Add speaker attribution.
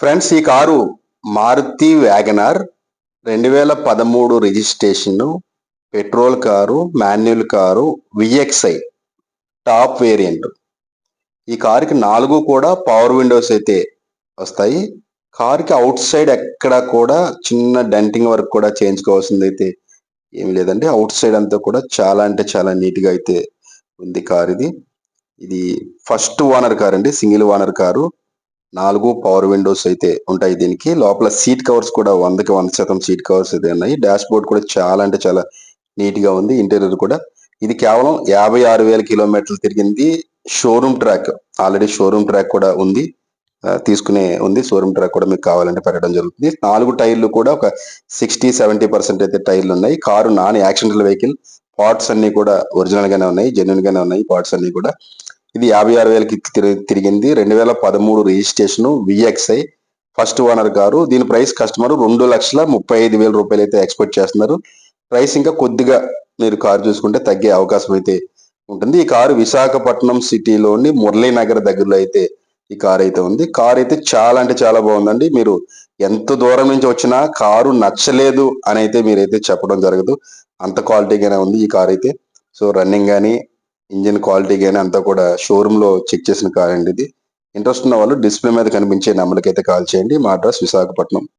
Speaker 1: Friends ఈ car Maruti WagonR రెండు వేల పదమూడు registration petrol car manual car VXI top variant. ఈ కారుకి నాలుగు కూడా పవర్ విండోస్ అయితే వస్తాయి. కారుకి అవుట్ సైడ్ ఎక్కడ కూడా చిన్న డెంటింగ్ వర్క్ కూడా చేయించుకోవాల్సింది అయితే ఏమి లేదండి. అవుట్ సైడ్ అంతా కూడా చాలా అంటే చాలా నీట్గా అయితే ఉంది కార్ ఇది. ఇది ఫస్ట్ ఓనర్ కార్ అండి సింగిల్ ఓనర్ కారు. నాలుగు పవర్ విండోస్ అయితే ఉంటాయి దీనికి. లోపల సీట్ కవర్స్ కూడా వందకి వంద శాతం సీట్ కవర్స్ అయితే ఉన్నాయి. డాష్ బోర్డ్ కూడా చాలా అంటే చాలా నీట్గా ఉంది. ఇంటీరియర్ కూడా. ఇది కేవలం యాభై ఆరు వేల కిలోమీటర్లు తిరిగింది showroom track already showroom track కూడా ఉంది. తీసుకునే ఉంది. షోరూమ్ ట్రాక్ కూడా మీకు కావాలంటే పెట్టడం జరుగుతుంది. నాలుగు టైర్లు కూడా ఒక సిక్స్టీ సెవెంటీ పర్సెంట్ అయితే టైర్లు ఉన్నాయి. Car non accidental vehicle parts అన్ని కూడా ఒరిజినల్ గానే ఉన్నాయి. జెన్యున్ గానే ఉన్నాయి. పార్ట్స్ అన్ని కూడా. ఇది యాభై ఆరు వేలకి తిరిగింది. రెండు వేల పదమూడు registration VXI first owner car దీని ప్రైస్ కస్టమర్ రెండు లక్షల ముప్పై ఐదు వేల రూపాయలు అయితే ఎక్స్పెక్ట్ చేస్తున్నారు. ప్రైస్ ఇంకా కొద్దిగా మీరు కారు చూసుకుంటే తగ్గే అవకాశం అయితే ఉంటుంది. ఈ కారు విశాఖపట్నం సిటీలోని మురళీనగర్ దగ్గరలో అయితే ఈ కార్ అయితే ఉంది. కార్ అయితే చాలా అంటే చాలా బాగుందండి. మీరు ఎంత దూరం నుంచి వచ్చినా కారు నచ్చలేదు అని అయితే మీరైతే చెప్పడం జరగదు. అంత క్వాలిటీగానే ఉంది ఈ కార్ అయితే. సో రన్నింగ్ కానీ ఇంజిన్ క్వాలిటీ కానీ అంతా కూడా షోరూమ్లో చెక్ చేసిన కార్ అండి ఇది. ఇంట్రెస్ట్ ఉన్న వాళ్ళు డిస్ప్లే మీద కనిపించే నెంబర్కి అయితే కాల్ చేయండి. మా అడ్రస్ విశాఖపట్నం.